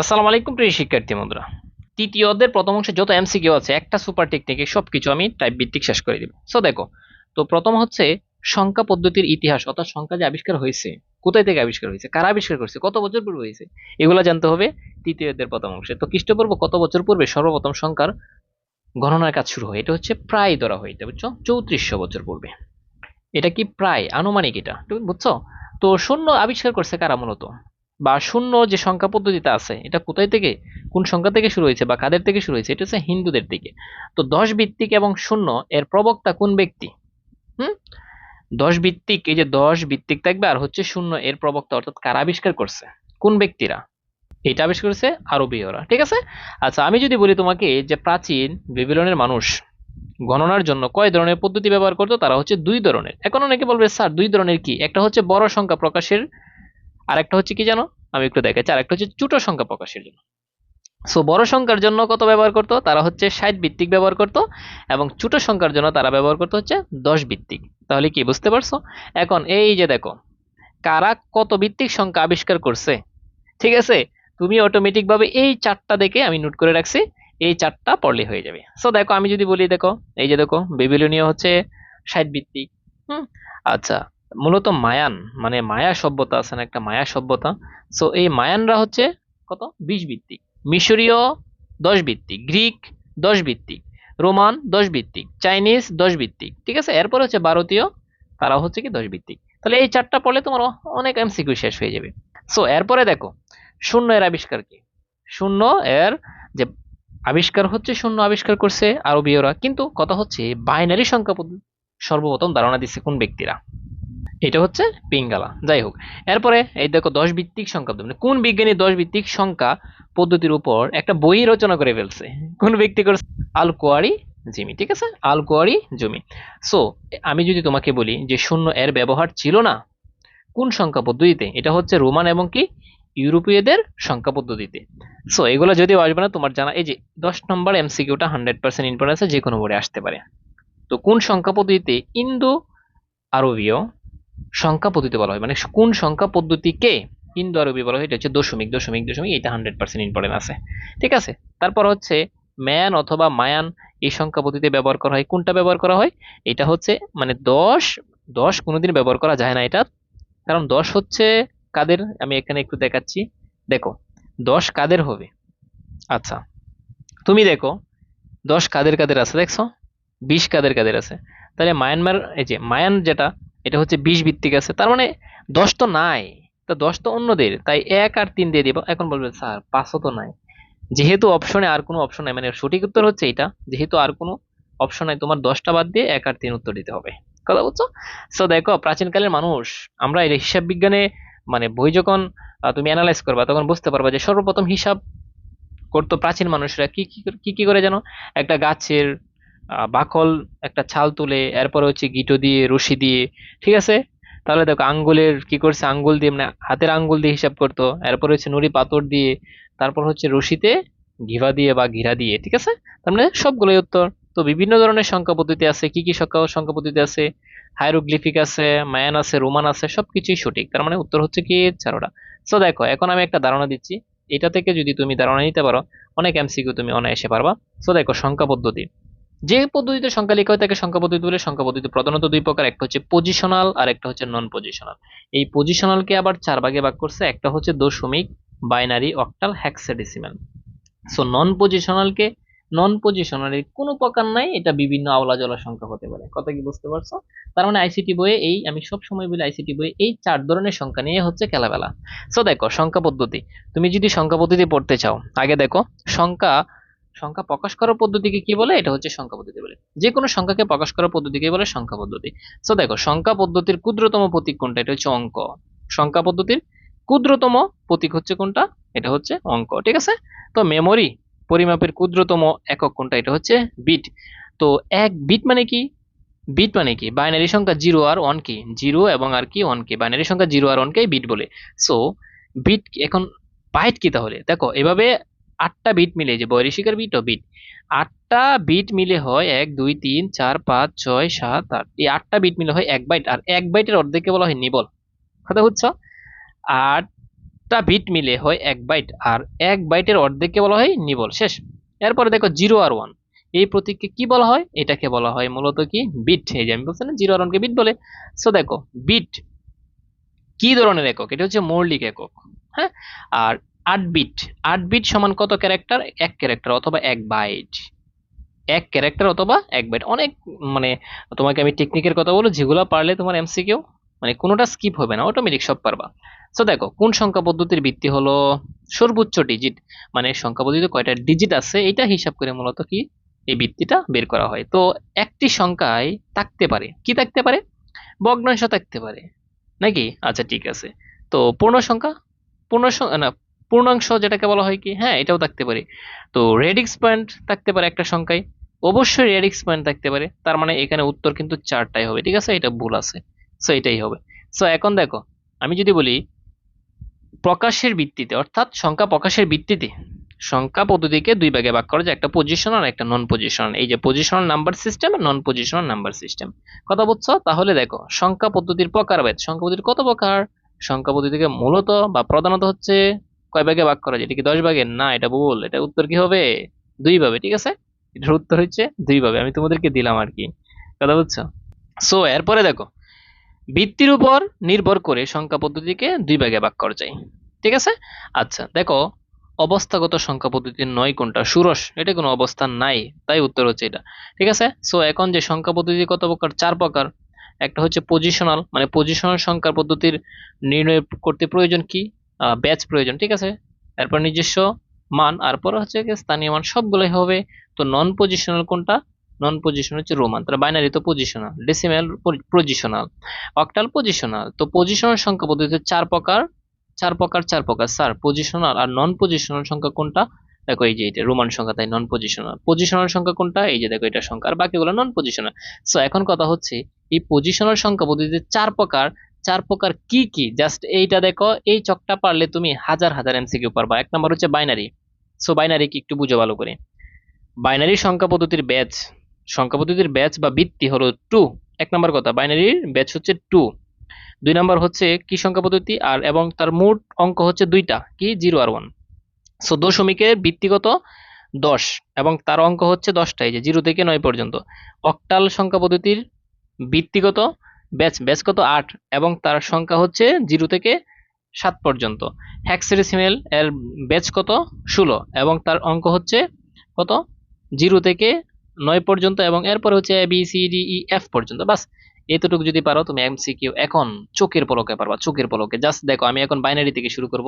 আসসালামু আলাইকুম প্রিয় শিক্ষার্থী বন্ধুরা। তৃতীয় অধ্যায়ের প্রথম অংশে যত এমসিকিউ আছে, একটা সুপার টেকনিকে সবকিছু আমি টাইপ ভিত্তিক শেষ করে দিব। সো দেখো, তো প্রথম হচ্ছে সংখ্যা পদ্ধতির ইতিহাস, অর্থাৎ সংখ্যা যে আবিষ্কার হয়েছে, কোথায় থেকে আবিষ্কার হয়েছে, কারা আবিষ্কার করছে, কত বছর পূর্বে হয়েছে, এগুলো জানতে হবে তৃতীয় অধ্যায়ের প্রথম অংশে। তো খ্রিস্টপূর্ব কত বছর পূর্বে সর্বপ্রথম সংখ্যার গণনার কাজ শুরু হয়? এটা হচ্ছে প্রায় ধরা হয় এটা বুঝছ? চৌত্রিশশো বছর পূর্বে। এটা কি প্রায়? আনুমানিক এটা, তুমি বুঝছ? তো শূন্য আবিষ্কার করছে কারা মূলত? বা শূন্য যে সংখ্যা পদ্ধতিটা আছে, এটা কোথায় থেকে, কোন সংখ্যা থেকে শুরু হয়েছে বা কাদের থেকে শুরু হয়েছে, এটা হচ্ছে হিন্দুদের দিকে। তো দশ ভিত্তিক এবং শূন্য, এর প্রবক্তা কোন ব্যক্তি? হুম? দশ ভিত্তিক, এই যে দশ ভিত্তিক থাকবে, আর হচ্ছে শূন্য, এর প্রবক্তা অর্থাৎ কারা আবিষ্কার করছে? কোন ব্যক্তিরা? এটা আবিষ্কার করছে আরবীয়রা, ঠিক আছে? আচ্ছা আমি যদি বলি তোমাকে যে প্রাচীন বেবিলনের মানুষ গণনার জন্য কয় ধরনের পদ্ধতি ব্যবহার করতো, তারা হচ্ছে দুই ধরনের। এখন অনেকে বলবে, স্যার, দুই ধরনের কি? একটা হচ্ছে বড় সংখ্যা প্রকাশের আর একটা হচ্ছে কি জানো? আমি একটু দেখাচ্ছি। আর একটা হচ্ছে ছোট সংখ্যা প্রকাশের জন্য। সো বড় সংখ্যার জন্য কত ব্যবহার করতো? তারা হচ্ছে ষাট ভিত্তিক ব্যবহার করতো এবং ছোট সংখ্যার জন্য তারা ব্যবহার করতো হচ্ছে দশ ভিত্তিক। তাহলে কি বুঝতে পারছ? এখন এই যে দেখো, কারা কত ভিত্তিক সংখ্যা আবিষ্কার করছে? ঠিক আছে? তুমি অটোমেটিক ভাবে এই চারটা দেখে আমি নোট করে রাখছি, এই চারটা পড়লে হয়ে যাবে। সো দেখো, আমি যদি বলি, দেখো, এই যে দেখো বেবিলনীয় হচ্ছে ষাট ভিত্তিক। হুম? আচ্ছা মূলত মায়ান মানে মায়া সভ্যতা আছে না, একটা মায়া সভ্যতা। সো এই মায়ানরা হচ্ছে কত? বিশ ভিত্তিক। মিশরীয় দশ ভিত্তিক, গ্রিক দশ ভিত্তিক, রোমান দশ ভিত্তিক, চাইনিজ দশ ভিত্তিক, ঠিক আছে? এরপর হচ্ছে ভারতীয় তারা হচ্ছে কি দশ ভিত্তিক। তাহলে এই চারটা পড়লে তোমার অনেক এমসিকিউ শেষ হয়ে যাবে। সো এরপরে দেখো, শূন্য এর আবিষ্কার কি? শূন্য এর যে আবিষ্কার হচ্ছে, শূন্য আবিষ্কার করছে আরবীয়রা। কিন্তু কথা হচ্ছে, বাইনারি সংখ্যা সর্বপ্রথম ধারণা দিচ্ছে কোন ব্যক্তিরা? এটা হচ্ছে পিঙ্গালা। যাই হোক এরপরে এই দেখো দশ ভিত্তিক সংখ্যা মানে কোন বিজ্ঞানী দশ ভিত্তিক সংখ্যা পদ্ধতির উপর একটা বই রচনা করে ফেলছে? কোন ব্যক্তি করছে আল কোয়ারি জিমি, ঠিক আছে? আল কোয়ারি জমি। সো আমি যদি তোমাকে বলি যে শূন্য এর ব্যবহার ছিল না, কোন সংখ্যা পদ্ধতিতে? এটা হচ্ছে রোমান এবং কি? ইউরোপীয়দের সংখ্যা পদ্ধতিতে। সো এগুলো যদিও আসবে না, তোমার জানা এই যে দশ নম্বর এমসিকিউটা হান্ড্রেড পার্সেন্ট ইম্পর্টেন্স যে কোনো বোর্ডে আসতে পারে। তো কোন সংখ্যা পদ্ধতিতে ইন্দো আরবীয় সংখ্যা পদ্ধতি বলা হয়। মানে কোন সংখ্যা পদ্ধতিকে ইন্দো আরবি বলা হয়, এটা হচ্ছে দশমিক দশমিক দশমিক, এটা হান্ড্রেড পার্সেন্ট ইম্পর্টেন্ট আছে। ঠিক আছে? তারপর হচ্ছে ম্যান অথবা মায়ান, এই সংখ্যা পদ্ধতিতে ব্যবহার করা হয়। কোনটা ব্যবহার করা হয়? এটা হচ্ছে মানে দশ দশ কোনোদিন ব্যবহার করা যায় না এটা। কারণ দশ হচ্ছে কাদের? আমি এখানে একটু দেখাচ্ছি। দেখো, দশ কাদের হবে? আচ্ছা তুমি দেখো, দশ কাদের কাদের আছে? দেখছ? বিশ কাদের কাদের আছে? তাহলে মায়ানমার, এই যে মায়ান যেটা এটা হচ্ছে বিশ ভিত্তিক আছে। তার মানে দশ তো নাই। তো দশ তো অন্যদের। তাই এক আর তিন দিয়ে দিব। এখন বলবে, স্যার, পাঁচও তো নাই। যেহেতু অপশনে আর কোনো অপশন নাই। মানে সঠিক উত্তর হচ্ছে এটা। যেহেতু আর কোনো অপশন নাই, তোমার দশটা বাদ দিয়ে এক আর তিন উত্তর দিতে হবে। কথা বলছো সো দেখো, প্রাচীনকালের মানুষ, আমরা এই হিসাব বিজ্ঞানে মানে বই যখন তুমি অ্যানালাইজ করবা, তখন বুঝতে পারবা যে সর্বপ্রথম হিসাব করতো প্রাচীন মানুষরা। কি কি করে- জানো একটা গাছের বাকল একটা ছাল তুলে, এরপরে হচ্ছে গিটো দিয়ে, রশি দিয়ে, ঠিক আছে? তাহলে দেখো আঙ্গুলের কি করছে? আঙ্গুল দিয়ে মানে হাতের আঙ্গুল দিয়ে হিসাব করতো। এরপর হচ্ছে নুড়ি পাথর দিয়ে, তারপর হচ্ছে রশিতে ঘিভা দিয়ে বা ঘিরা দিয়ে, ঠিক আছে? তার মানে সবগুলোই উত্তর। তো বিভিন্ন ধরনের সংখ্যা পদ্ধতি আছে। কি কি সংখ্যা সংখ্যা পদ্ধতি আছে? হাইরোগ্লিফিক আছে মায়ান আছে রোমান আছে, সবকিছুই সঠিক। তার মানে উত্তর হচ্ছে কি? চারোটা। সো দেখো, এখন আমি একটা ধারণা দিচ্ছি। এটা থেকে যদি তুমি ধারণা নিতে পারো, অনেক এমসিকিউ তুমি অনায়াসে পারবা। সো দেখো, সংখ্যা পদ্ধতি। যে পদ্ধতিতে সংখ্যা লেখা হয়, তাকে সংখ্যা পদ্ধতি বলে। সংখ্যা পদ্ধতি প্রধানত দুই প্রকার, একটা হচ্ছে পজিশনাল আর একটা হচ্ছে নন পজিশনাল এই পজিশনালকে আবার চার ভাগে ভাগ করছে, একটা হচ্ছে দশমিক binary octal hexadecimal so non পজিশনালকে non পজিশনালের কোনো প্রকার নাই, এটা বিভিন্ন আওলা জলা সংখ্যা হতে পারে। কথা কি বুঝতে পারছ? তার মানে আইসিটি বইয়ে এই, আমি সব সময় বলি আইসিটি বইয়ে এই চার ধরনের সংখ্যা নিয়ে হচ্ছে খেলাবেলা সো দেখো, সংখ্যা পদ্ধতি। তুমি যদি সংখ্যা পদ্ধতি পড়তে চাও, আগে দেখো, সংখ্যা সংখ্যা প্রকাশ করার পদ্ধতিকে কি বলে? এটা হচ্ছে সংখ্যা পদ্ধতি বলে। যে কোনো সংখ্যাকে প্রকাশ করার পদ্ধতিকে বলে সংখ্যা পদ্ধতি। সো দেখো, সংখ্যা পদ্ধতির ক্ষুদ্রতম প্রতীক কোনটা? এটা হচ্ছে অঙ্ক। সংখ্যা পদ্ধতির ক্ষুদ্রতম প্রতীক হচ্ছে কোনটা? এটা হচ্ছে অঙ্ক। ঠিক আছে? তো মেমরি পরিমাপের ক্ষুদ্রতম একক কোনটা? এটা হচ্ছে বিট তো এক বিট মানে কি? বিট মানে কি? বাইনারি সংখ্যা জিরো আর ওয়ান কি? জিরো এবং আর কি ওয়ান কি? বাইনারি সংখ্যা জিরো আর ওয়ান কে বিট বলে। সো বিট এখন বাইট কি তাহলে? দেখো, এভাবে আটটা বিট মিলে যে বৈরিশিকার বিট ও বিট আটটা বিট মিলে হয় এক, দুই, তিন, চার, পাঁচ, ছয়, সাত, আট। এই আটটা বিট মিলে হয় এক বাইট আর এক বাইটের অর্ধেককে বলা হয় নিবল। কথা বুঝছ? আটটা বিট মিলে হয় এক বাইট আর এক বাইটের অর্ধেককে বলা হয় নিবল। শেষ। এরপরে দেখো জিরো আর ওয়ান এই প্রতীককে কি বলা হয়? এটাকে বলা হয় মূলত কি? বিট এই যে আমি বলছি না জিরো আর ওয়ানকে বিট বলে। সো দেখো বিট কি ধরনের একক? এটা হচ্ছে মৌলিক একক হ্যাঁ? আর আট বিট আট বিট সমান কত ক্যারেক্টার এক ক্যারেক্টার অথবা এক বাইট এক ক্যারেক্টার অথবা এক বাইট অনেক মানে তোমাকে আমি টেকনিকের কথা বলো যেগুলো পারলে তোমার এমসিকিউ মানে কোনোটা স্কিপ হবে না অটোমেটিক সব পারবা। সো দেখো, কোন সংখ্যা পদ্ধতির ভিত্তি হলো সর্বোচ্চ ডিজিট মানে সংখ্যা পদ্ধতিতে কয়টা ডিজিট আছে এটা হিসাব করে মূলত কি? এই ভিত্তিটা বের করা হয়। তো একটি সংখ্যায় থাকতে পারে। কি থাকতে পারে? ভগ্নাংশ থাকতে পারে। নাকি? আচ্ছা ঠিক আছে। তো পূর্ণ সংখ্যা? পূর্ণ না পূর্ণাংশ যেটাকে বলা হয় কি হ্যাঁ এটাও থাকতে পারে। তো রেডিক্স পয়েন্ট থাকতে পারে একটা সংখ্যায়। অবশ্যই রেডিক্স পয়েন্ট থাকতে পারে। তার মানে এখানে উত্তর কিন্তু চারটাই হবে, ঠিক আছে? এটা ভুল আছে। সো এটাই হবে। সো এখন দেখো, আমি যদি বলি, প্রকাশের ভিত্তিতে, অর্থাৎ সংখ্যা প্রকাশের ভিত্তিতে, সংখ্যা পদ্ধতিকে দুই ভাগে ভাগ করা যায়। একটা পজিশনাল আর একটা নন পজিশনাল এই যে পজিশনাল নাম্বার সিস্টেম আর নন পজিশনাল নাম্বার সিস্টেম কথা বলছো? তাহলে দেখো, সংখ্যা পদ্ধতির প্রকারভেদ। সংখ্যা পদ্ধতির কত প্রকার? সংখ্যা পদ্ধতিকে মূলত বা প্রধানত হচ্ছে কয় ভাগে ভাগ করা যায়? এটা কি দশ ভাগে না, এটা ভুল। এটা উত্তর কি হবে? দুই ভাবে ঠিক আছে? এটার উত্তর হচ্ছে দুই ভাবে আমি তোমাদেরকে দিলাম আর কি। কথা বুঝছ? সো এরপরে দেখো। ভিত্তির উপর নির্ভর করে সংখ্যা পদ্ধতিকে দুই ভাগে ভাগ করা যায়। ঠিক আছে? আচ্ছা দেখো। অবস্থাগত সংখ্যা পদ্ধতির নয় কোনটা? ষোড়শ এটা কোনো অবস্থান নাই। তাই উত্তর হচ্ছে এটা। ঠিক আছে? সো এখন যে সংখ্যা পদ্ধতি কত প্রকার? চার প্রকার। একটা হচ্ছে পজিশনাল মানে পজিশনাল সংখ্যা পদ্ধতির নির্ণয় করতে প্রয়োজন কি? ব্যাচ প্রয়োজন, ঠিক আছে? এরপর নিজস্ব মান, আর পরে হচ্ছে স্থানীয় মান, সবগুলোই হবে তো নন পজিশনাল কোনটা? নন পজিশনাল হচ্ছে রোমান তাহলে বাইনারি তো positional decimal positional octal positional তো পজিশনাল সংখ্যা পদ্ধতিতে চার প্রকার চার প্রকার চার প্রকার স্যার পজিশনাল আর নন পজিশনাল সংখ্যা কোনটা? দেখো এই যে এটা রোমান সংখ্যা, তাই নন পজিশনাল পজিশনাল সংখ্যা কোনটা? এই যে দেখো এটা সংখ্যা, আর বাকিগুলো নন পজিশনাল সো এখন কথা হচ্ছে, এই পজিশনাল সংখ্যা পদ্ধতিতে চার প্রকার চার প্রকার কি কি? জাস্ট এইটা দেখো, এই চকটা পারলে তুমি হাজার হাজার এমসিকিউ পারবা। এক নম্বর হচ্ছে বাইনারি সো বাইনারি কি একটু বুঝো ভালো করে। বাইনারি সংখ্যা পদ্ধতির ব্যাচ সংখ্যা পদ্ধতির ব্যাচ বা ভিত্তি হলো টু এক নম্বর কথা বাইনারির ব্যাচ হচ্ছে টু দুই নম্বর হচ্ছে কি সংখ্যা পদ্ধতি আর এবং তার মোট অঙ্ক হচ্ছে দুইটা, কি? জিরো আর ওয়ান সো দশমিকের ভিত্তিগত দশ। এবং তার অঙ্ক হচ্ছে দশটাই যে জিরো থেকে নয় পর্যন্ত। অক্টাল সংখ্যা পদ্ধতির ভিত্তিগত ব্যাচ ব্যাচ কত? আট। এবং তার সংখ্যা হচ্ছে জিরো থেকে সাত পর্যন্ত। হ্যাক্সেডেসিমেল এর ব্যাচ কত? ষোলো। এবং তার অঙ্ক হচ্ছে কত? জিরো থেকে নয় পর্যন্ত এবং এরপরে হচ্ছে A B C D E F পর্যন্ত। বাস, এতটুকু যদি পারো, তুমি এম এমসিকিউ এখন চোখের পলকে পারবা, চোখের পলকে। জাস্ট দেখো, আমি এখন বাইনারি থেকে শুরু করব।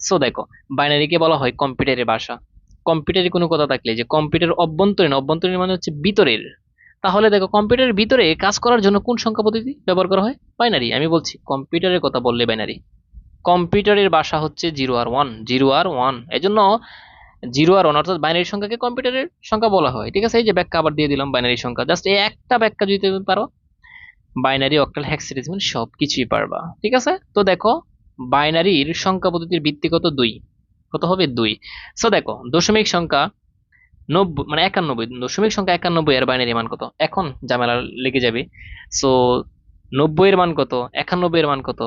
সো দেখো বাইনারিকে বলা হয় কম্পিউটারের ভাষা। কম্পিউটারে কোনো কথা থাকলে যে কম্পিউটার অভ্যন্তরীণ অভ্যন্তরীণ মানে হচ্ছে ভিতরের তাহলে দেখো কম্পিউটারের ভিতরে কাজ করার জন্য কোন সংখ্যা পদ্ধতি ব্যবহার করা হয়? বাইনারি আমি বলছি কম্পিউটারের কথা বললে বাইনারি কম্পিউটারের বাসা হচ্ছে জিরো আর ওয়ান জিরো আর ওয়ান এজন্য জিরো আর ওয়ান অর্থাৎ বাইনারি সংখ্যাকে কম্পিউটারের সংখ্যা বলা হয়। ঠিক আছে? এই যে ব্যাখ্যা আবার দিয়ে দিলাম বাইনারি সংখ্যা। জাস্ট এই একটা ব্যাখ্যা যদি তুমি পারো বাইনারি অক্টাল হ্যাক্সিডেসিমাল সব কিছুই পারবা। ঠিক আছে? তো দেখো বাইনারির সংখ্যা পদ্ধতির ভিত্তিগত দুই। কত হবে? দুই। সো দেখো, দশমিক সংখ্যা নব্বই মানে একানব্বই, দশমিক সংখ্যা একানব্বই এর বাইনারি মান কত? এখন ঝামেলা লেগে যাবে। সো নব্বই এর মান কত? একানব্বই এর মান কত?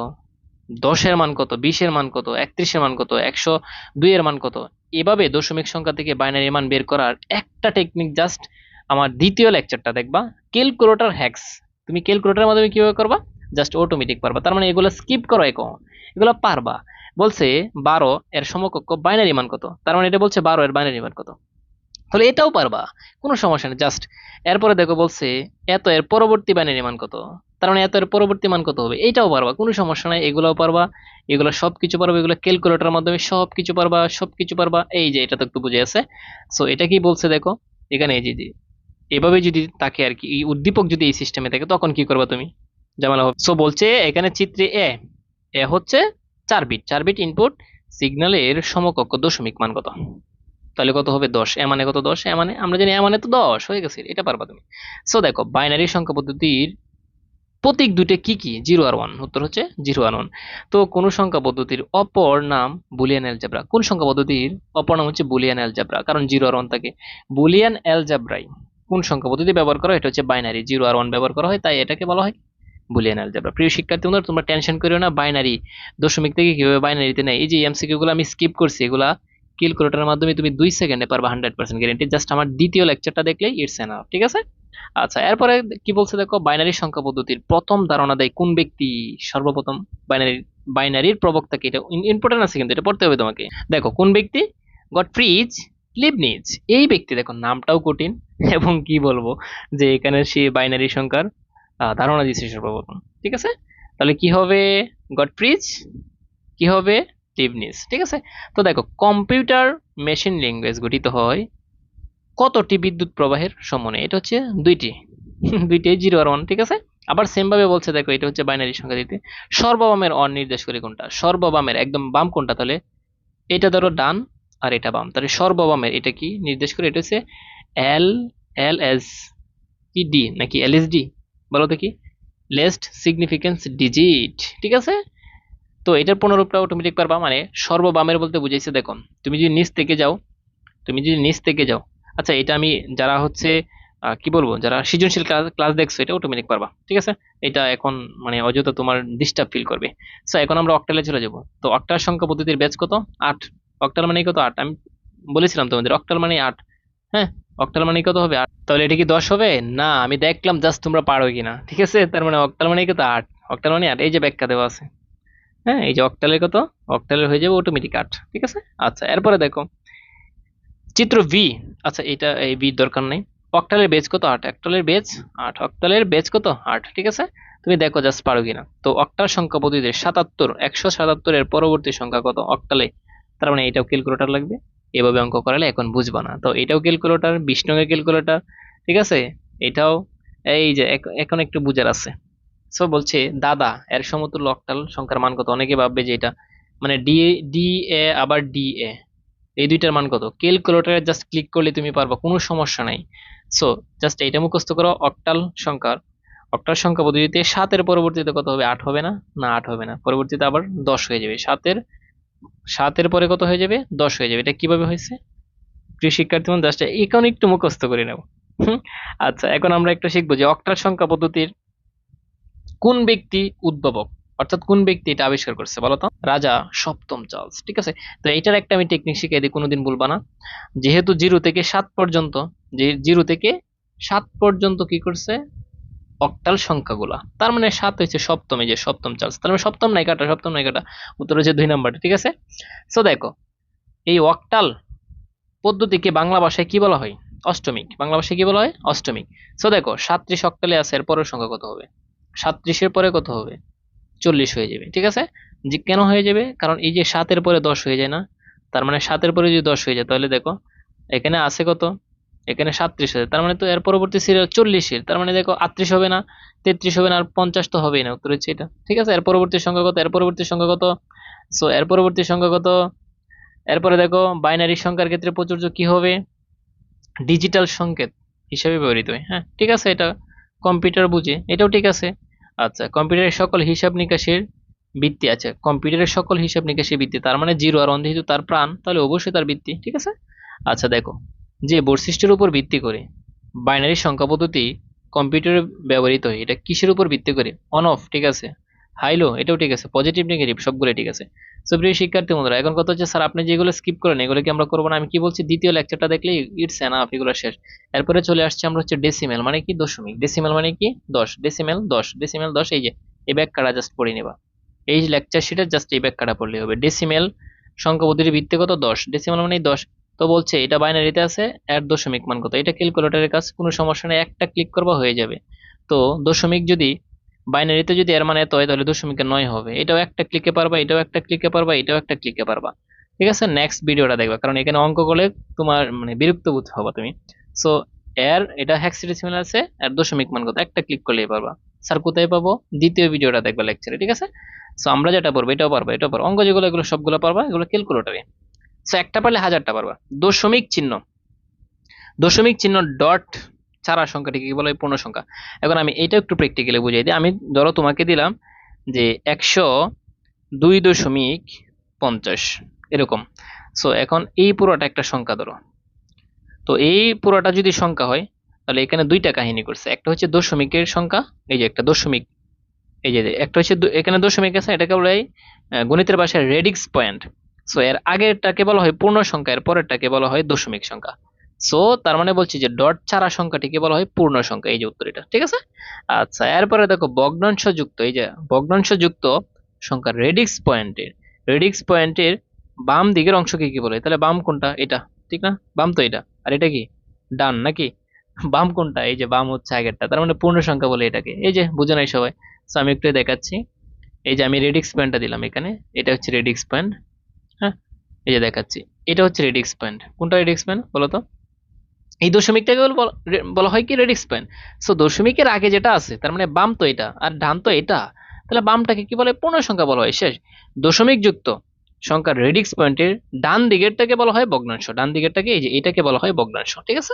দশের মান কত? বিশের মান কত? একত্রিশের মান কত? একশো দুই এর মান কত? এভাবে দশমিক সংখ্যা থেকে বাইনারি মান বের করার একটা টেকনিক জাস্ট আমার দ্বিতীয় লেকচারটা দেখবা। ক্যালকুলেটর হ্যাক্স তুমি ক্যালকুলেটরের মাধ্যমে কীভাবে করবা? জাস্ট অটোমেটিক পারবা। তার মানে এগুলো স্কিপ করো এখন। এগুলো পারবা। বলছে বারো এর সমকক্ষ বাইনারি মান কত? তার মানে এটা বলছে বারো এর বাইনারি মান কত? তাহলে এটাও পারবা, কোনো সমস্যা নেই জাস্ট এরপরে দেখো বলছে, এত এর পরবর্তী বাইনারি মান কত? তার মানে এত এর পরবর্তী মান কত হবে? এইটাও পারবা, কোনো সমস্যা নাই, এগুলোও পারবা, এগুলো সব কিছু পারবা, এগুলো ক্যালকুলেটরের মাধ্যমে সব কিছু পারবা সব কিছু পারবা, এই যে এটা তো একটু বুঝে আছে সো এটা কি বলছে দেখো, এখানে এই যে এভাবে যদি তাকে আর কি উদ্দীপক যদি এই সিস্টেমে থাকে, তখন কি করবা তুমি? ঝামেলা হবে। সো বলছে এখানে চিত্রে এ এ হচ্ছে চার বিট চার বিট ইনপুট সিগন্যালের সমকক্ষ দশমিক মান কত? তাহলে কত হবে দশ? এ মানে কত দশ? এ মানে আমরা জানি এ মানে তো দশ, হয়ে গেছে, এটা পারবা তুমি। সো দেখো বাইনারি সংখ্যা পদ্ধতির প্রতীক দুটো কি কি? জিরো আর ওয়ান উত্তর হচ্ছে জিরো আর ওয়ান তো কোন সংখ্যা পদ্ধতির অপর নাম বুলিয়ান অ্যালজাব্রা কোন সংখ্যা পদ্ধতির অপর নাম হচ্ছে বুলিয়ান অ্যালজাব্রা কারণ জিরো আর ওয়ান থাকে। বুলিয়ান অ্যালজাব্রাই কোন সংখ্যা পদ্ধতি ব্যবহার করা? এটা হচ্ছে বাইনারি জিরো আর ওয়ান ব্যবহার করা হয়, তাই এটাকে বলা হয় বুলিয়ান অ্যালজেব্রা প্রিয় শিক্ষার্থী বন্ধুরা, তোমরা টেনশন করিও না বাইনারি দশমিক থেকে কীভাবে বাইনারিতে নেয়? এই যে এমসিকিউ গুলো আমি স্কিপ করছি, এগুলা ক্যালকুলেটরের মাধ্যমে তুমি দুই সেকেন্ডে পারবা হান্ড্রেড পার্সেন্ট গ্যারেন্টি জাস্ট আমার দ্বিতীয় লেকচারটা দেখলেই ইটস এনাফ ঠিক আছে? আচ্ছা এরপরে কি বলছে দেখো? বাইনারি সংখ্যা পদ্ধতির প্রথম ধারণা দেয় কোন ব্যক্তি সর্বপ্রথম বাইনারি বাইনারির প্রবক্তাকে এটা ইম্পর্টেন্ট আছে কিন্তু, এটা পড়তে হবে তোমাকে। দেখো, কোন ব্যক্তি? গটফ্রিজ লিবনিজ এই ব্যক্তি, দেখো, নামটাও কঠিন, এবং কি বলব? যে এখানে সে বাইনারি সংখ্যার ধারণা দিচ্ছে সর্বপ্রথম, ঠিক আছে? তাহলে কি হবে? গটফ্রিজ কি হবে? লিবনিজ ঠিক আছে? তো দেখো কম্পিউটার মেশিন ল্যাঙ্গুয়েজ গঠিত হয় কতটি বিদ্যুৎ প্রবাহের সমন্বয়ে এটা হচ্ছে দুইটি। দুইটি জিরো আর ওয়ান ঠিক আছে? আবার সেম ভাবে বলছে, দেখো, এটা হচ্ছে বাইনারি সংখ্যা দিতে। সর্ববামের অন নির্দেশ করে কোনটা? সর্ববামের, একদম বাম কোনটা? তাহলে এটা ধরো ডান আর এটা বাম। তাহলে সর্ববামের, এটা কি নির্দেশ করে? এটা হচ্ছে এল এল এস কি ডি নাকি এল এস ডি বলো তো কি লেস্ট সিগনিফিকেন্স ডিজিট ঠিক আছে? তো এটার পুনরূপটা অটোমেটিক পারবা মানে সর্ববামের বলতে বুঝাইছে দেখো তুমি যদি নিচ থেকে যাও, তুমি যদি নিচ থেকে যাও আচ্ছা এটা আমি যারা হচ্ছে কি বলব, যারা সৃজনশীল ক্লাস ক্লাস দেখছ, এটা অটোমেটিক পারবা, ঠিক আছে? এটা এখন মানে অযথা তোমার ডিস্টার্ব ফিল করবে। সো এখন আমরা অক্টালে চলে যাব। তো অক্টাল সংখ্যা পদ্ধতির ব্যাচ কত? আট। অক্টাল মানে কত? আট। আমি বলেছিলাম তোমাদের অক্টাল মানে আট। হ্যাঁ? অক্টাল মানে কত হবে? আট। তাহলে এটা কি দশ হবে? না, আমি দেখলাম জাস্ট তোমরা পারো কিনা, ঠিক আছে? তার মানে অক্টাল মানে কত? আট। অক্টাল মানে আট। এই যে ব্যাখ্যা দেওয়া আছে। হ্যাঁ এই যে অক্টালের কত? অক্টালের হয়ে যাবে অটোমেটিক আট ঠিক আছে? আচ্ছা এরপরে দেখো। চিত্র ভি আচ্ছা এটা এই ভি দরকার নেই। অক্টালের বেজ কত? আট। অক্টালের বেজ আট অক্টালের বেজ কত? আট, ঠিক আছে? তুমি দেখো জাস্ট পারো কিনা। তো অক্টাল সংখ্যা পদ্ধতিতে সাতাত্তর, একশো সাতাত্তরের পরবর্তী সংখ্যা কত? অক্টালে তার মানে এটাও ক্যালকুলেটর লাগবে। এভাবে অঙ্ক করালে এখন বুঝবা না। তো এটাও ক্যালকুলেটর নঙের ক্যালকুলেটর ঠিক আছে? এটাও, এই যে এখন একটু বুঝার আছে। সো বলছে, দাদা, এর সমতুল্য অক্টাল সংখ্যার মান কত? অনেকে ভাববে যে এটা মানে ডি ডি এ আবার ডি এ এই দুইটার মান কত? ক্যালকুলেটরে জাস্ট ক্লিক করলে তুমি পারবা, কোনো সমস্যা নাই। সো জাস্ট এইটা মুখস্থ করো, অক্টাল সংখ্যার, অক্টাল সংখ্যা পদ্ধতিতে সাতের পরবর্তীতে কত হবে? আট হবে না? না, আট হবে না। পরবর্তীতে আবার দশ হয়ে যাবে। সাতের সাতের পরে কত হয়ে যাবে? দশ হয়ে যাবে। এটা কীভাবে হয়েছে? প্রিয় শিক্ষার্থী জাস্ট এখন একটু মুখস্থ করে নেব আচ্ছা এখন আমরা একটু শিখব যে অক্টাল সংখ্যা পদ্ধতির কোন ব্যক্তি উদ্ভাবক? অর্থাৎ কোন ব্যক্তি এটা আবিষ্কার করছে বলো তো রাজা সপ্তম চার্লস, ঠিক আছে? তো এটার একটা আমি টেকনিক শিখিয়ে দিই, কোনোদিন বলবা না। যেহেতু জিরো থেকে সাত পর্যন্ত, যে জিরো থেকে সাত পর্যন্ত কি করছে? অক্টাল সংখ্যাগুলা। তার মানে সাত হচ্ছে সপ্তমে যে সপ্তম চার্লস। তার মানে সপ্তম নাই কাটা, সপ্তম নাই কাটা। উত্তর হচ্ছে দুই নাম্বারটা, ঠিক আছে? সো দেখো, এই অক্টাল পদ্ধতিকে বাংলা ভাষায় কি বলা হয়? অষ্টমিক। বাংলা ভাষায় কি বলা হয়? অষ্টমিক। সো দেখো, সাতত্রিশ অক্টালে আছে, এর পরের সংখ্যা কত হবে? সাতত্রিশের পরে কত হবে? চল্লিশ হয়ে যাবে, ঠিক আছে? যে কেন হয়ে যাবে? কারণ এই যে সাতের পরে দশ হয়ে যায় না, তার মানে সাতের পরে যদি দশ হয়ে যায়, তাহলে দেখো, এখানে আছে কত? এখানে সাতত্রিশ হয়ে তার মানে তো এর পরবর্তী সিরিয়াল চল্লিশের, তার মানে দেখো আটত্রিশ হবে না, তেত্রিশ হবে না, আর পঞ্চাশ তো হবেই না, উত্তর হচ্ছে এটা, ঠিক আছে? এর পরবর্তী সংখ্যা কত? এর পরবর্তী সংখ্যা কত? সো এর পরবর্তী সংখ্যা কত? এরপরে দেখো, বাইনারি সংখ্যার ক্ষেত্রে প্রযোজ্য কি হবে? ডিজিটাল সংকেত হিসাবে ব্যবহৃত হয় হ্যাঁ ঠিক আছে? এটা কম্পিউটার বুঝে, এটাও ঠিক আছে। আচ্ছা কম্পিউটারের সকল হিসাব নিকাশের ভিত্তি আছে কম্পিউটারের সকল হিসাব নিকাশের ভিত্তি, তার মানে জিরো, আর যেহেতু তার প্রাণ, তাহলে অবশ্যই তার ভিত্তি, ঠিক আছে? আচ্ছা দেখো, যে বৈশিষ্ট্যের উপর ভিত্তি করে বাইনারি সংখ্যা পদ্ধতি কম্পিউটারে ব্যবহৃত হয়, এটা কিসের উপর ভিত্তি করে? অন, অফ, ঠিক আছে। হাইলো, এটাও ঠিক আছে পজিটিভ নেগেটিভ সবগুলো ঠিক আছে। সো প্রিয় শিক্ষার্থী বন্ধুরা, এখন কথা হচ্ছে, স্যার, আপনি যেগুলো স্কিপ করেন, এগুলো কি আমরা করব না? আমি কি বলছি, দ্বিতীয় লেকচারটা দেখলে ইটস এনাফ এগুলো শেষ। এরপরে চলে আসছে আমরা হচ্ছে ডেসিমেল মানে কি? দশমিক। ডেসিমেল মানে কি? দশ। ডেসিমেল দশ। ডেসিমেল দশ, এই যে, এই ব্যাখ্যাটা জাস্ট পড়ে নেবা। এই লেকচার শিটে জাস্ট এই ব্যাখ্যাটা পড়লে হবে। ডেসিমেল সংখ্যা পদ্ধতির ভিত্তি কত? দশ। ডেসিমেল মানে দশ। তো বলছে, এটা বাইনারিতে আছে এক দশমিক মান কত? এটা ক্যালকুলেটরের কাছে কোনো সমস্যা নেই, একটা ক্লিক করবা, হয়ে যাবে। তো দশমিক যদি বাইনারিতে যদি এর মানে এত হয়, তাহলে দশমিকের নয় হবে। এটাও একটা ক্লিকে পারবা, এটাও একটা ক্লিকে পারবা, এটাও একটা ক্লিকে পারবা। ঠিক আছে? নেক্সট ভিডিওটা দেখবা, কারণ এখানে অঙ্ক করলে তোমার মানে বিরক্ত বোধ হবা তুমি। সো এর এটা হেক্সাডেসিমাল আছে, আর দশমিক মান কত? একটা ক্লিক করলেই পারবা। স্যার কোথায় পাবো? দ্বিতীয় ভিডিওটা দেখবা লেকচারে ঠিক আছে? সো আমরা যেটা পারব এটাও পারব এটাও পারব। অঙ্ক যেগুলো, এগুলো সবগুলো পারবা, এগুলো ক্যালকুলেটরে সো একটা পারলে হাজারটা পারবা। দশমিক চিহ্ন। দশমিক চিহ্ন ডট ছাড়া সংখ্যাটিকে কি বলা? হয় পূর্ণ সংখ্যা। এখন আমি এটা একটু প্র্যাকটিক্যালি বুঝিয়ে দিই। আমি ধরো তোমাকে দিলাম যে একশো দুই দশমিক পঞ্চাশ এরকম। সো এখন এই পুরোটা একটা সংখ্যা ধরো। তো এই পুরোটা যদি সংখ্যা হয় তাহলে এখানে দুইটা কাহিনী করছে। একটা হচ্ছে দশমিকের সংখ্যা এই যে একটা দশমিক এই যে একটা হচ্ছে এখানে দশমিক আছে এটাকে বলে আহ, গণিতের ভাষায় রেডিক্স পয়েন্ট। সো এর আগেরটাকে বলা হয় পূর্ণ সংখ্যা এর পরেরটাকে বলা হয় দশমিক সংখ্যা। সো তার মানে বলছি যে ডট ছাড়া সংখ্যাটিকে বলা হয়? পূর্ণ সংখ্যা। এই যে উত্তর এটা ঠিক আছে? আচ্ছা এরপরে দেখো ভগ্নাংশ যুক্ত এই যে ভগ্নাংশ যুক্ত সংখ্যা রেডিক্স পয়েন্টের। রেডিক্স পয়েন্টের বাম দিকের অংশকে কি বলে? তাহলে বাম কোনটা? এটা, ঠিক না? বাম তো এটা। আর এটা কি? ডান নাকি? বাম কোনটা? এই যে বাম হচ্ছে আগেরটা। তার মানে পূর্ণ সংখ্যা বলে এটাকে। এই যে, বুঝে নাই সবাই? সো আমি একটু দেখাচ্ছি। এই যে আমি রেডিক্স পয়েন্টটা দিলাম এখানে। এটা হচ্ছে রেডিক্স পয়েন্ট হ্যাঁ? এই যে দেখাচ্ছি। এটা হচ্ছে রেডিক্স পয়েন্ট। কোনটা রেডিক্স পয়েন্ট বলো তো? এই দশমিকটাকে বল- হয় কি রেডিক্স পয়েন্ট সো দশমিকের আগে যেটা আছে, তার মানে বাম তো এটা, আর ডান তো এটা, তাহলে বামটাকে কি বলে? পূর্ণ সংখ্যা বলা হয়, শেষ। দশমিক যুক্ত সংখ্যার রেডিক্স পয়েন্টের ডান দিকেরটাকে বলা হয় ভগ্নাংশ। ডান দিকেরটাকে এই যে এটাকে বলা হয় ভগ্নাংশ, ঠিক আছে?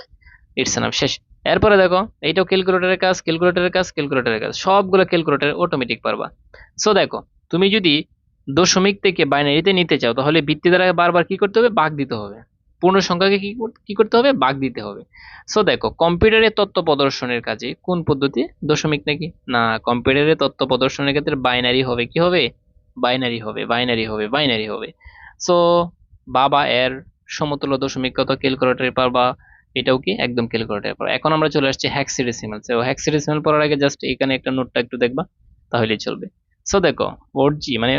ইটস নাম শেষ। এরপরে দেখো, এইটাও ক্যালকুলেটরের কাজ ক্যালকুলেটরের কাজ ক্যালকুলেটরের কাজ, সবগুলো ক্যালকুলেটর অটোমেটিক পারবা। সো দেখো, তুমি যদি দশমিক থেকে বাইনারিতে নিতে চাও, তাহলে ভিত্তি দ্বারা বারবার কি করতে হবে? বাঘ দিতে হবে। পূর্ণ সংখ্যাকে কি কি করতে হবে? ভাগ দিতে হবে। সো দেখো, কম্পিউটারে তথ্য প্রদর্শনের কাজে কোন পদ্ধতি দশমিক নাকি? না, কম্পিউটারে তথ্য প্রদর্শনের ক্ষেত্রে বাইনারি হবে কি হবে? বাইনারি হবে বাইনারি হবে বাইনারি হবে। সো বাবা এর সমতুল্য দশমিক কত? ক্যালকুলেটরে পারবা এটাও কি? একদম ক্যালকুলেটরে পারবা এখন আমরা চলে আসছি হ্যাক্সিডেসিমাল সো হ্যাক্সিডেসিমাল পড়ার আগে জাস্ট এখানে একটা নোটটা একটু দেখবা, তাহলেই চলবে। সো দেখো ফোর জি মানে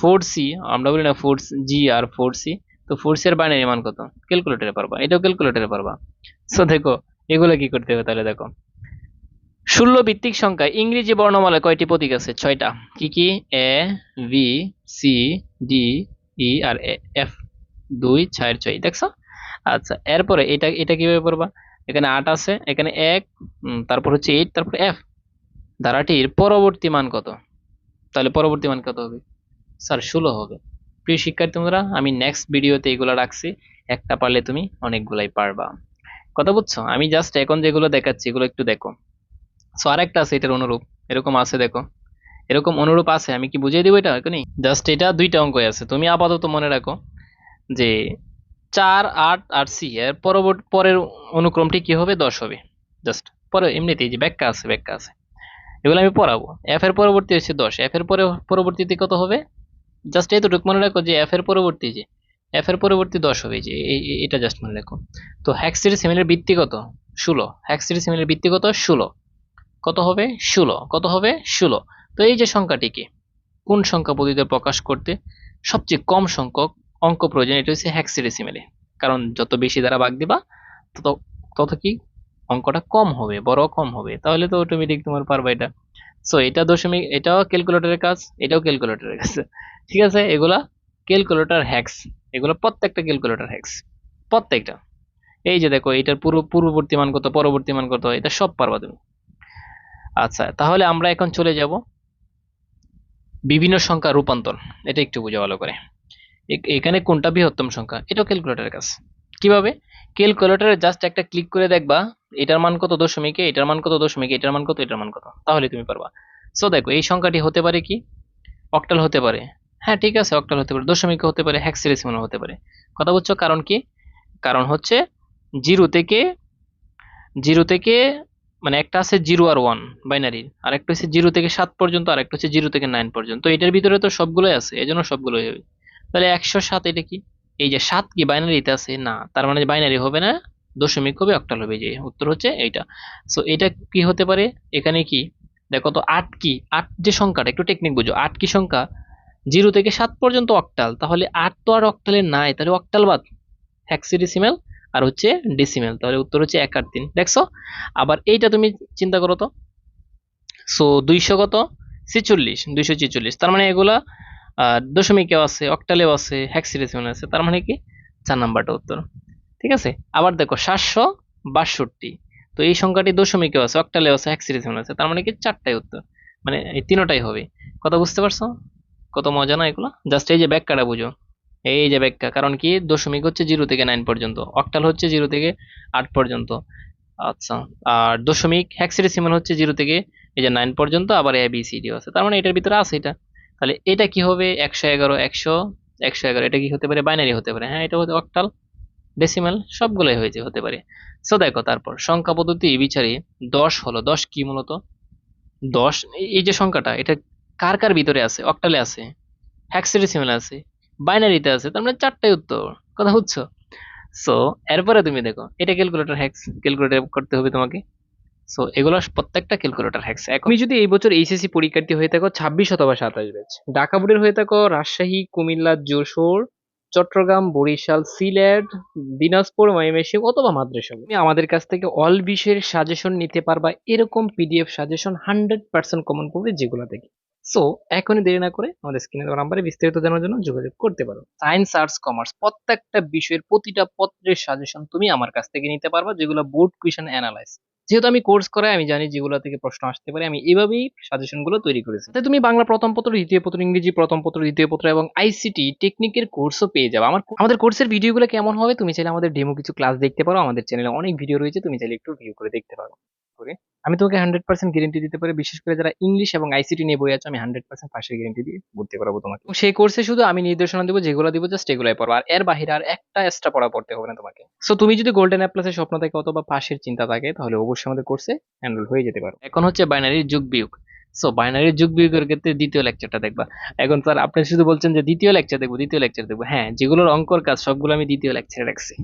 ফোর সি আমরা বলি না ফোর জি আর ফোর সি তো ফোর সি এর বাইনারি মান কত? ক্যালকুলেটরে পারবা। এটাও ক্যালকুলেটরে পারবা। সো দেখো, এগুলো কি করতে হবে তাহলে দেখো। ষোলো ভিত্তিক সংখ্যা। ইংরেজি বর্ণমালায় কয়টি প্রতীক আছে? ছয়টা। কি কি? A B C D E R F দুই ছয়ের ছয়। দেখছ? আচ্ছা এরপরে এটা এটা কীভাবে পড়বা? এখানে আট আছে, এখানে এক তারপর হচ্ছে এইট তারপর এফ ধারাটির পরবর্তী মান কত? তাহলে পরবর্তী মান কত হবে? স্যার, ষোলো হবে। প্রিয় শিক্ষার্থী বন্ধুরা, আমি নেক্সট ভিডিওতে এগুলো রাখছি। একটা পারলে তুমি অনেকগুলাই পারবা। কথা বুঝছ? আমি জাস্ট এখন যেগুলো দেখাচ্ছি, এগুলো একটু দেখো। সো আরেকটা আছে, এটার অনুরূপ। এরকম আছে, দেখো। এরকম অনুরূপ আছে, আমি কি বুঝিয়ে দিব এটা এখনই? জাস্ট এটা দুইটা অঙ্কই আছে। তুমি আপাতত মনে রাখো যে চার, আট আর সি এর পরবর্তী, পরের অনুক্রমটি কি হবে? দশ হবে। জাস্ট পরে এমনিতেই যে ব্যাখ্যা আছে ব্যাখ্যা আছে। এগুলো আমি পড়াবো। এফ এর পরবর্তী হচ্ছে দশ। এফ এর পরে, পরবর্তীতে কত হবে? জাস্ট এতটুকু মনে রাখো যে এফ এর পরবর্তী যে এফ এর পরবর্তী দশ হবে যে এটা জাস্ট মনে রাখো। তো হ্যাক্সির সিমেলের ভিত্তি কত? ষোলো। হ্যাক্সির সিমেলের ভিত্তি কত? ষোলো। কত হবে? ষোলো। কত হবে? ষোলো। তো এই যে সংখ্যাটিকে কোন সংখ্যা পদ্ধতিতে প্রকাশ করতে সবচেয়ে কম সংখ্যক অঙ্ক প্রয়োজন এটা হচ্ছে হ্যাক্সিডেসিমেলে কারণ যত বেশি দ্বারা ভাগ দিবা, তত তত কি? অঙ্কটা কম হবে, বড় কম হবে। তাহলে তো অটোমেটিক তোমার পারবা এটা। সো এটা দশমিক, এটাও ক্যালকুলেটরের কাজ, এটাও ক্যালকুলেটরের কাজ। ঠিক আছে? এগুলা ক্যালকুলেটর হ্যাক্স এগুলো প্রত্যেকটা ক্যালকুলেটর হ্যাক্স প্রত্যেকটা। এই যে দেখো, এটার পুরো, পূর্ববর্তী মান কত, পরবর্তী মান কত, এটা সব পারবা তুমি। আচ্ছা তাহলে আমরা এখন চলে যাব বিভিন্ন সংখ্যা রূপান্তর। এটা একটু বুঝে ভালো করে। এখানে কোনটা বৃহত্তম সংখ্যা? এটাও ক্যালকুলেটরের কাজ। কীভাবে? ক্যালকুলেটরে জাস্ট একটা ক্লিক করে দেখবা এটার মান কত? দশমিকে এটার মান কত? দশমিকে এটার মান কত? এটার মান কত? তাহলে তুমি পারবা। সো দেখো, এই সংখ্যাটি হতে পারে কি? অক্টাল হতে পারে। হ্যাঁ ঠিক আছে অক্টাল হতে পারে। দশমিক হতে পারে হ্যাক্সিডেসিমাল হতে পারে। কথা বুঝছ কারণ কি? কারণ হচ্ছে জিরো থেকে জিরো থেকে মানে একটা আছে জিরো আর ওয়ান বাইনারির আর একটা হচ্ছে জিরো থেকে সাত পর্যন্ত আর একটা হচ্ছে জিরো থেকে নাইন পর্যন্ত। তো এটার ভিতরে তো সবগুলোই আছে এই জন্য সবগুলোই হবে। তাহলে একশো সাত এটা কি? এই যে সাত কি বাইনারিতে আছে? না, তার মানে বাইনারি হবে না দশমিক হবে অক্টাল হবে? যে উত্তর হচ্ছে এইটা। সো এটা কি হতে পারে? এখানে কি? দেখো তো আট কি? আট যে সংখ্যাটা, একটু টেকনিক বুঝো। আট কি সংখ্যা? জিরো থেকে সাত পর্যন্ত অক্টাল। তাহলে আট তো আর অক্টালে নাই। তাহলে অক্টাল বাদ। হ্যাক্সিডেসিমেল আর হচ্ছে ডেসিমেল তাহলে উত্তর হচ্ছে এক আর তিন। দেখছ? আবার এইটা তুমি চিন্তা করো তো। সো দুইশো কত? ছেচল্লিশ। দুইশো ছেচল্লিশ। তার মানে এগুলা দশমিকেও আছে, অক্টালেও আছে হ্যাক্সিডেসিমেল আছে। তার মানে কি? চার নাম্বারটা উত্তর। ঠিক আছে? আবার দেখো, সাতশো বাষট্টি। তো এই সংখ্যাটি দশমিকেও আছে, অক্টালেও আছে এক হ্যাক্সিডেসিমেল আছে। তার মানে কি চারটাই উত্তর। মানে এই তিনোটাই হবে। কথা বুঝতে পারছ? কত মজা না এগুলো? জাস্ট এই যে ব্যাখ্যাটা বুঝো। এই যে ব্যাখ্যা। কারণ কি? দশমিক হচ্ছে জিরো থেকে নাইন পর্যন্ত। অক্টাল হচ্ছে জিরো থেকে আট পর্যন্ত। আচ্ছা আর দশমিক হ্যাক্সিডেসিমাল হচ্ছে জিরো থেকে এই যে নাইন পর্যন্ত, আবার এ বি সি ডি আছে। তার মানে এটার ভিতরে আছে এটা। তাহলে এটা কি হবে? একশো এগারো, একশো একশো এগারো। এটা কি হতে পারে? বাইনারি হতে পারে। হ্যাঁ এটা হতে অক্টাল ডেসিমাল সবগুলোই হয়েছে হতে পারে। সো দেখো তারপর সংখ্যা পদ্ধতি বিচারে দশ হলো দশ কি মূলত? দশ। এই যে সংখ্যাটা, এটা কার কার ভিতরে আছে? অক্টালে আছে হ্যাক্সাডেসিমালে আছে বাইনারিতে আছে, তার মানে চারটাই উত্তর। কথা বুঝছ? সো এরপরে তুমি দেখো, এটা ক্যালকুলেটর হ্যাক্স ক্যালকুলেটর করতে হবে তোমাকে। সো এগুলো প্রত্যেকটা ক্যালকুলেটর হ্যাক্স তুমি যদি এই বছর এইচএসসি পরীক্ষার্থী হয়ে থাকো, ছাব্বিশ অথবা সাতাশ ব্যাচ ঢাকা বোর্ডের হয়ে থাকো রাজশাহী, কুমিল্লা, যশোর চট্টগ্রাম, বরিশাল, সিলেট, দিনাজপুর, ময়মনসিংহ অথবা মাদ্রাসা। তুমি আমাদের কাছ থেকে অল বিষয়ের সাজেশন নিতে পারবা। এরকম PDF suggestion hundred percent common পড়বে যেগুলো থেকে সো এখনই দেরি না করে আমাদের স্ক্রিনে দেওয়া নাম্বারে বিস্তারিত জানার জন্য যোগাযোগ করতে পারো। সায়েন্স আর্টস কমার্স প্রত্যেকটা বিষয়ের প্রতিটা পত্রের সাজেশন তুমি আমার কাছ থেকে নিতে পারবা, যেগুলো বোর্ড কুয়েশন অ্যানালাইজ যেহেতু আমি কোর্স করাই, আমি জানি যেগুলো থেকে প্রশ্ন আসতে পারে, আমি এভাবেই সাজেশনগুলো তৈরি করেছি। তাই তুমি বাংলা প্রথম পত্র, দ্বিতীয় পত্র, ইংরেজি প্রথম পত্র, দ্বিতীয় পত্র এবং আইসিটি টেকনিকের কোর্সও পেয়ে যাবে। আমার আমাদের কোর্সের ভিডিওগুলো কেমন হবে, তুমি চাইলে আমাদের ডেমো কিছু ক্লাস দেখতে পারো। আমাদের চ্যানেলে অনেক ভিডিও রয়েছে, তুমি চাইলে একটু ভিউ করে দেখতে পারো। করে। আমি তোমাকে হান্ড্রেড পার্সেন্ট গ্যারেন্টি দিতে পারি, বিশেষ করে যারা ইংলিশ এবং আইসিটি নিয়ে বই আছে, আমি হান্ড্রেড পার্সেন্ট পাশের গ্যারেন্টি দিয়ে বলতে পারব তোমাকে। সেই কোর্সে শুধু আমি নির্দেশনা দেবো, যেগুলো দিব জাস্ট এগুলাই পড়ো। আর এর বাহিরে আর একটা এক্সট্রা পড়া পড়তে হবে না তোমাকে। সো তুমি যদি গোল্ডেন অ্যাপ্লাসের স্বপ্ন থাকে অথবা পাশের চিন্তা থাকে, তাহলে অবশ্যই আমাদের কোর্সে এনরোল হয়ে যেতে পারো। এখন হচ্ছে বাইনারির যুগ বিয়োগ। সো বাইনারির যুগ বিয়োগের ক্ষেত্রে দ্বিতীয় লেকচারটা দেখবা। এখন স্যার আপনি শুধু বলছেন যে দ্বিতীয় লেকচার দেখব, দ্বিতীয় লেকচার দেখব। হ্যাঁ যেগুলোর অঙ্কর কাজ, সবগুলো আমি দ্বিতীয় লেকচারে রাখছি।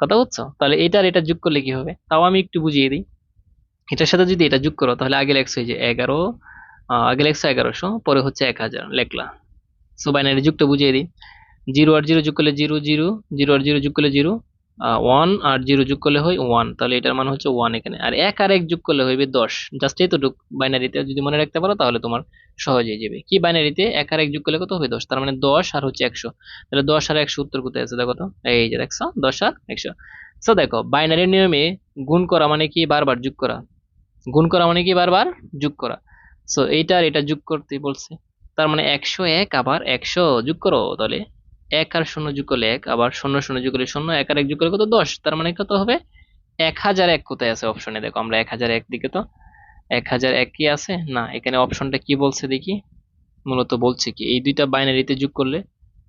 কথা বুঝছ? তাহলে এটা আর এটা যোগ করলে কি হবে? তাও আমি একটু বুঝিয়ে দিই। এটার সাথে যদি এটা যোগ করো, তাহলে আগে লেখছো যে এগারো আগে লেখছো এগারোশো, পরে হচ্ছে এক হাজার, লেখলা। সো বাইনারি যুগটা বুঝিয়ে দিই। জিরো আর জিরো যোগ করলে জিরো জিরো জিরো আর জিরো যোগ করলে জিরো ওয়ান আর জিরো যোগ করলে হয় ওয়ান তাহলে এটার মান হচ্ছে ওয়ান এখানে। আর এক আর এক যোগ করলে হইবে দশ। জাস্ট এতটুক বাইনারিতে যদি মনে রাখতে পারো, তাহলে তোমার সহজ হয়ে যাবে। কি বাইনারিতে এক আর এক যোগ করলে কত হবে দশ? তার মানে দশ আর হচ্ছে একশো। তাহলে দশ আর একশো উত্তর কোথায় আছে? দেখো তো। এই যে দেখছ, দশ আর একশো। সো দেখো বাইনারির নিয়মে গুণ করা মানে কি? বারবার যোগ করা। গুণ করা মানে কি বারবার? যোগ করা। সো এইটা আর এটা যোগ করতে বলছে। তার মানে একশো এক আবার একশো যোগ করো তাহলে। এক আর শূন্য যোগ করলে এক, আবার শূন্য শূন্য যোগ করলে শূন্য, এক আর এক যোগ করলে কত? দশ। তার মানে কত হবে? এক হাজার এক কোথায় আছে অপশনে দেখো আমরা এক হাজার এক দিকে তো। এক হাজার এক কি আছে? না, এখানে অপশনটা কি বলছে দেখি। মূলত বলছে কি, এই দুইটা বাইনারিতে যোগ করলে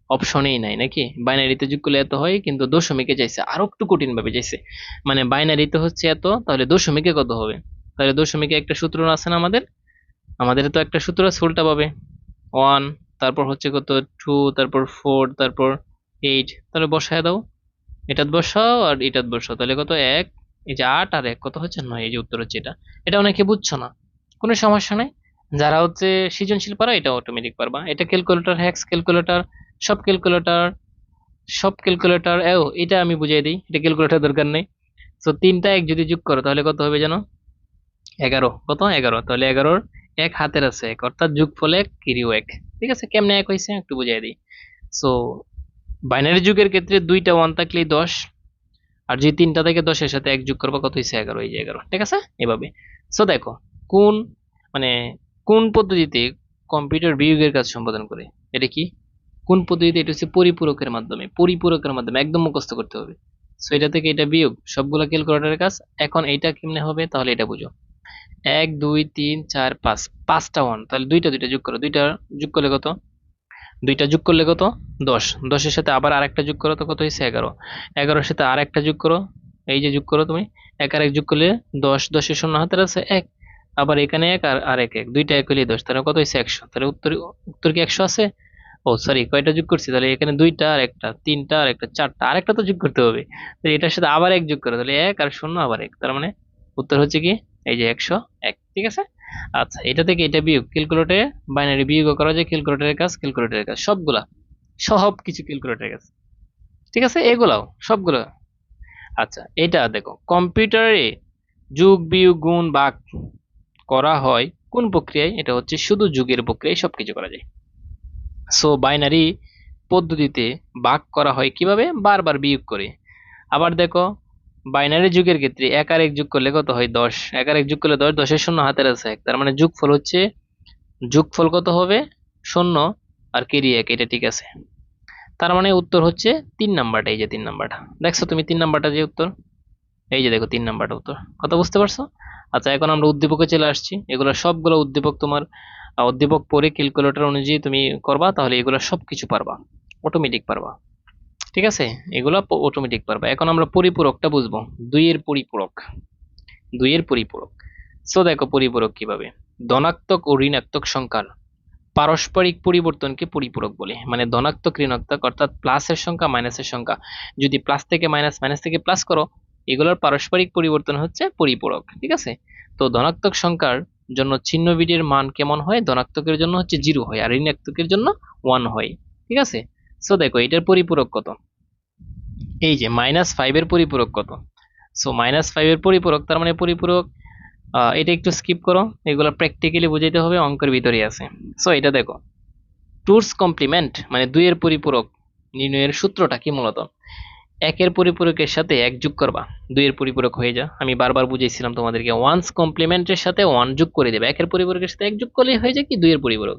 অপশনেই নাই নাকি? বাইনারিতে যোগ করলে এত হয়, কিন্তু দশমিকে চাইছে আরও একটু কঠিন ভাবে চাইছে মানে বাইনারিতে হচ্ছে এত, তাহলে দশমিকে কত হবে? তাহলে দশমিকে একটা সূত্র আছে না আমাদের? আমাদের তো একটা সূত্র আছে, উল্টা পাবে। ওয়ান তারপর হচ্ছে কত? টু তারপর ফোর তারপর এইট তাহলে বসায় দাও। এটাত বসাও আর এটাত বসাও। তাহলে কত? এক। এই যে আট আর এক, কত হচ্ছে? নয়, এই যে উত্তর হচ্ছে এটা। এটা অনেকে বুঝছ না। কোনো সমস্যা নেই। যারা হচ্ছে সৃজনশীল পারা, এটা অটোমেটিক পারবা। এটা ক্যালকুলেটর হ্যাক্স ক্যালকুলেটর সব ক্যালকুলেটর সব ক্যালকুলেটর এও, এটা আমি বুঝিয়ে দিই। এটা ক্যালকুলেটর দরকার নেই। তো তিনটা এক যদি যোগ করো, তাহলে কত হবে জানো? এগারো। কত? এগারো। তাহলে এগারোর এক হাতের আছে এক, অর্থাৎ যোগ ফলে এক কিরিও এক। ঠিক আছে? কেমনে এক হয়েছে একটু বুঝাই দিই। সো বাইনারি যুগের ক্ষেত্রে দুইটা ওয়ান থাকলেই দশ, আর যে তিনটা থেকে দশের সাথে এক যোগ করব, কত হয়েছে এগারো? এই যে এগারো। ঠিক আছে? এভাবে। সো দেখো, কোন মানে কোন পদ্ধতিতে কম্পিউটার বিয়োগের কাজ সম্পাদন করে? এটা কি? কোন পদ্ধতিতে? এটা হচ্ছে পরিপূরকের মাধ্যমে। পরিপূরকের মাধ্যমে একদম মুখস্থ করতে হবে। সো এটা থেকে এটা বিয়োগ, সবগুলো ক্যালকুলেটরের কাজ। এখন এইটা কেমনে হবে? তাহলে এটা বুঝো। এক, দুই, তিন, চার, পাঁচ। পাঁচটা ওয়ান তাহলে দুইটা দুইটা যোগ করো। দুইটা যোগ করলে কত? দুইটা যোগ করলে কত? দশ। দশের সাথে আবার আরেকটা যোগ করো তো কত হয়েছে? এগারো। এগারোর সাথে আর একটা যোগ করো। এই যে যোগ করো তুমি। এক আর এক যোগ করলে দশ। দশের শূন্য হাতের আছে এক। আবার এখানে এক আর আর এক। এক দুইটা এক হলে দশ। তাহলে কত হয়েছে? একশো। তাহলে উত্তর উত্তর কি একশো আছে? ও সরি কয়টা যোগ করছি? তাহলে এখানে দুইটা আর একটা, তিনটা আর একটা, চারটা। আর একটা তো যোগ করতে হবে। তাহলে এটার সাথে আবার এক যোগ করো। তাহলে এক আর শূন্য আবার এক। তার মানে উত্তর হচ্ছে কি? এই যে একশো এক, ঠিক আছে? আচ্ছা এটা থেকে এটা বিয়োগ ক্যালকুলেটরে বাইনারি বিয়োগ করা যায় ক্যালকুলেটরের কাজ ক্যালকুলেটরের কাজ, সবগুলা সব কিছু ক্যালকুলেটরের কাজ। ঠিক আছে? এগুলাও, সবগুলো। আচ্ছা এটা দেখো কম্পিউটারে যুগ, বিয়োগ, গুণ বাক করা হয় কোন প্রক্রিয়ায়? এটা হচ্ছে শুধু যুগের প্রক্রিয়ায় সবকিছু করা যায়। সো বাইনারি পদ্ধতিতে ভাগ করা হয় কীভাবে? বারবার বিয়োগ করে। আবার দেখো বাইনারি যুগের ক্ষেত্রে এক আর এক যোগ করলে কত হয়? দশ। এক আর এক যোগ করলে দশ, দশের শূন্য হাতের আছে এক। তার মানে যোগফল হচ্ছে, যোগফল কত হবে? শূন্য আর কেরি এক, এটা ঠিক আছে। তার মানে উত্তর হচ্ছে তিন নাম্বারটা, এই যে তিন নাম্বারটা। দেখছ তুমি তিন নাম্বারটা যে উত্তর? এই যে দেখো তিন নাম্বারটা উত্তর। কথা বুঝতে পারছ? আচ্ছা এখন আমরা উদ্দীপকে চলে আসছি। এগুলো সবগুলো উদ্দীপক তোমার উদ্দীপক পরে ক্যালকুলেটর অনুযায়ী তুমি করবা, তাহলে এগুলো সব কিছু পারবা। অটোমেটিক পারবা। ঠিক আছে? এগুলো অটোমেটিক পারবা। এখন আমরা পরিপূরকটা বুঝব। দুইয়ের পরিপূরক। দুইয়ের পরিপূরক। সো দেখো পরিপূরক কীভাবে? ধনাত্মক ও ঋণাত্মক সংখ্যার পারস্পরিক পরিবর্তনকে পরিপূরক বলে। মানে ধনাত্মক, ঋণাত্মক অর্থাৎ প্লাসের সংখ্যা মাইনাসের সংখ্যা। যদি প্লাস থেকে মাইনাস মাইনাস থেকে প্লাস করো, এগুলোর পারস্পরিক পরিবর্তন হচ্ছে পরিপূরক। ঠিক আছে? তো ধনাত্মক সংখ্যার জন্য চিহ্ন বিডের মান কেমন হয়? ধনাত্মকের জন্য হচ্ছে জিরো হয়, আর ঋণাত্মকের জন্য ওয়ান হয়। ঠিক আছে? সো দেখো, এটার পরিপূরক কত? এই যে মাইনাস ফাইভের পরিপূরক কত? সো মাইনাস ফাইভের পরিপূরক, তার মানে পরিপূরক এটা একটু স্কিপ করো, এগুলো প্র্যাকটিক্যালি বুঝাইতে হবে, অঙ্কের ভিতরে আছে। সো এটা দেখো টুরস কমপ্লিমেন্ট মানে দুইয়ের পরিপূরক, নির্ণয়ের সূত্রটা কি মূলত? একের পরিপূরকের সাথে এক যোগ করবা, দুইয়ের পরিপূরক হয়ে যা। আমি বারবার বুঝাইছিলাম তোমাদেরকে ওয়ান্স কমপ্লিমেন্টের সাথে ওয়ান যোগ করে দেবে, একের পরিপূরকের সাথে এক যোগ করলেই হয়ে যায় কি, দুইয়ের পরিপূরক?